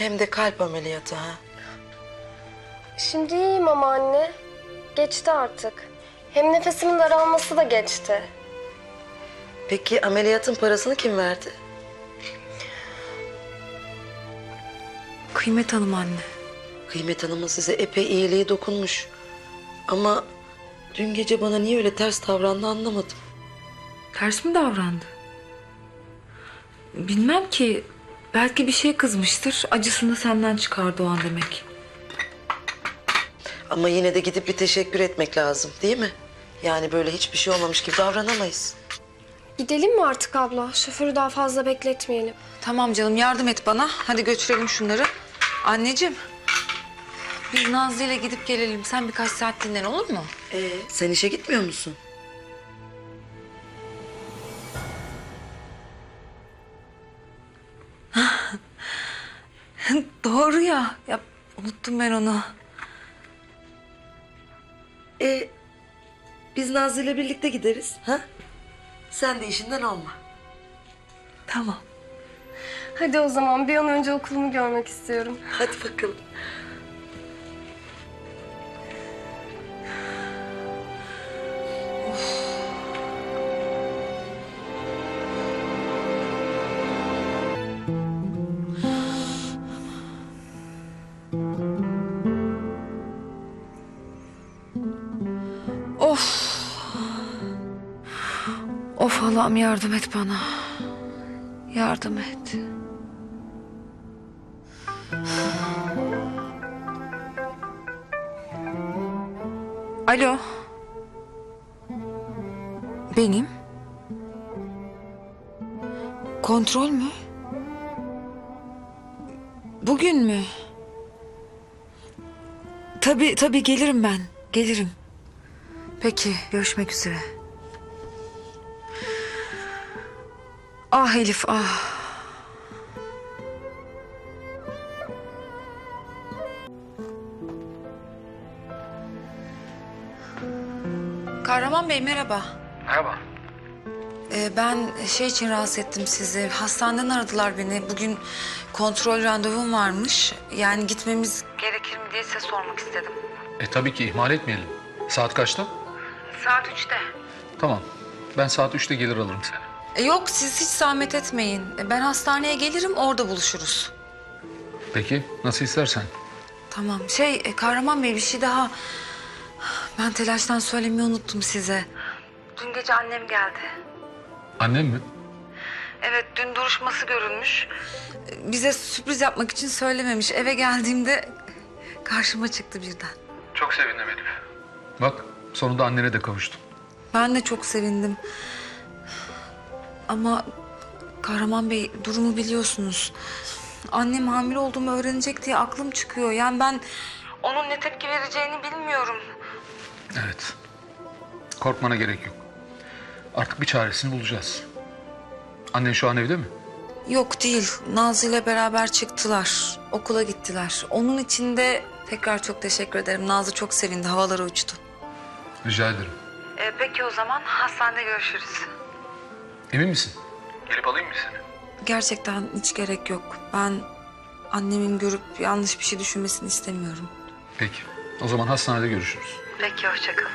Hem de kalp ameliyatı ha. Şimdi iyiyim ama anne. Geçti artık. Hem nefesimin daralması da geçti. Peki ameliyatın parasını kim verdi? Kıymet Hanım anne. Kıymet Hanım'ın size epey iyiliği dokunmuş. Ama dün gece bana niye öyle ters davrandı anlamadım. Ters mi davrandı? Bilmem ki. Belki bir şey kızmıştır. Acısını senden çıkardı o an demek. Ama yine de gidip bir teşekkür etmek lazım değil mi? Yani böyle hiçbir şey olmamış gibi davranamayız. Gidelim mi artık abla? Şoförü daha fazla bekletmeyelim. Tamam canım yardım et bana. Hadi götürelim şunları. Anneciğim. Biz Nazlı ile gidip gelelim. Sen birkaç saat dinlen olur mu? Ee, sen işe gitmiyor musun? Doğru ya. Ya unuttum ben onu. Ee, biz Nazlı ile birlikte gideriz. Ha? Sen de işinden olma. Tamam. Hadi o zaman bir an önce okulumu görmek istiyorum. Hadi bakalım. Of Allah'ım yardım et bana. Yardım et. Alo. Benim. Kontrol mü? Bugün mü? Tabii tabii gelirim ben. Gelirim. Peki, görüşmek üzere. Ah Elif, ah. Kahraman Bey merhaba. Merhaba. Ee, ben şey için rahatsız ettim sizi. Hastaneden aradılar beni. Bugün kontrol randevum varmış. Yani gitmemiz gerekir mi diye size sormak istedim. E tabii ki ihmal etmeyelim. Saat kaçta? Saat üçte. Tamam. Ben saat 3'te gelir alırım seni. E, Yok siz hiç zahmet etmeyin. E, Ben hastaneye gelirim orada buluşuruz. Peki nasıl istersen. Tamam. Şey e, Kahraman Bey bir şey daha. Ben telaştan söylemeyi unuttum size. Dün gece annem geldi. Annem mi? Evet dün duruşması görülmüş. E, Bize sürpriz yapmak için söylememiş. Eve geldiğimde karşıma çıktı birden. Çok sevindim Elif. Bak sonunda annene de kavuştun. Ben de çok sevindim. Ama Kahraman Bey durumu biliyorsunuz. Annem hamile olduğumu öğrenecek diye aklım çıkıyor. Yani ben onun ne tepki vereceğini bilmiyorum. Evet. Korkmana gerek yok. Artık bir çaresini bulacağız. Annen şu an evde mi? Yok değil. Nazlı ile beraber çıktılar. Okula gittiler. Onun için de tekrar çok teşekkür ederim. Nazlı çok sevindi. Havalara uçtu. Rica ederim. peki o zaman hastanede görüşürüz. Emin misin? Gelip alayım mı seni? Gerçekten hiç gerek yok. Ben annemin görüp yanlış bir şey düşünmesini istemiyorum. Peki. O zaman hastanede görüşürüz. Peki hoşça kalın.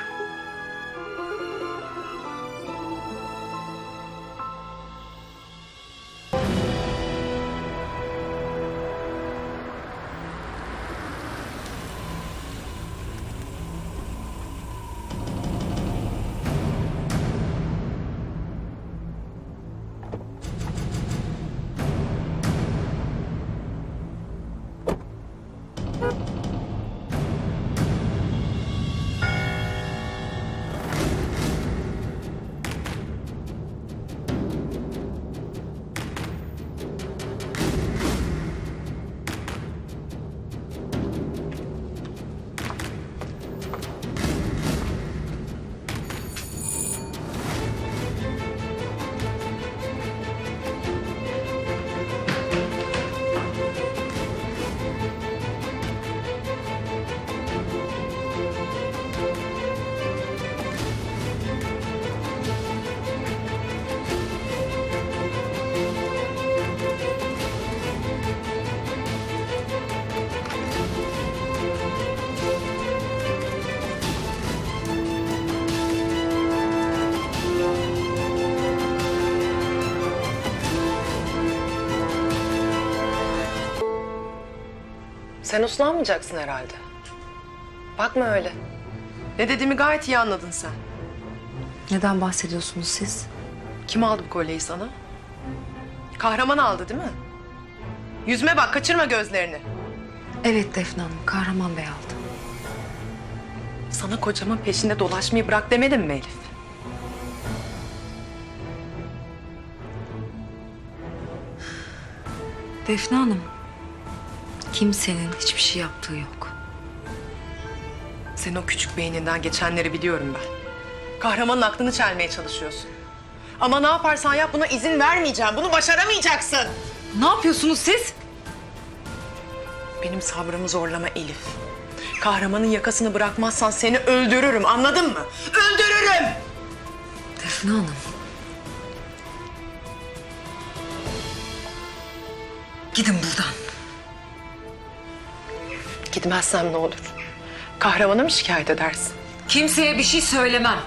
Sen uslanmayacaksın herhalde. Bakma öyle. Ne dediğimi gayet iyi anladın sen. Neden bahsediyorsunuz siz? Kim aldı bu kolyeyi sana? Kahraman aldı değil mi? Yüzme bak, kaçırma gözlerini. Evet Defne Hanım, Kahraman Bey aldı. Sana kocamın peşinde dolaşmayı bırak demedim mi Elif? Defne Hanım, kimsenin hiçbir şey yaptığı yok. Senin o küçük beyninden geçenleri biliyorum ben. Kahramanın aklını çelmeye çalışıyorsun. Ama ne yaparsan yap buna izin vermeyeceğim. Bunu başaramayacaksın. Ne yapıyorsunuz siz? Benim sabrımı zorlama Elif. Kahramanın yakasını bırakmazsan seni öldürürüm anladın mı? Öldürürüm! Defne Hanım. Gidin buradan. Gitmezsem ne olur? Kahramana mı şikayet edersin? Kimseye bir şey söylemem.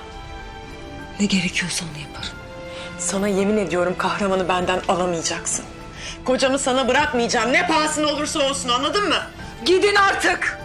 Ne gerekiyorsa onu yaparım. Sana yemin ediyorum kahramanı benden alamayacaksın. Kocamı sana bırakmayacağım. Ne pahasına olursa olsun anladın mı? Gidin artık.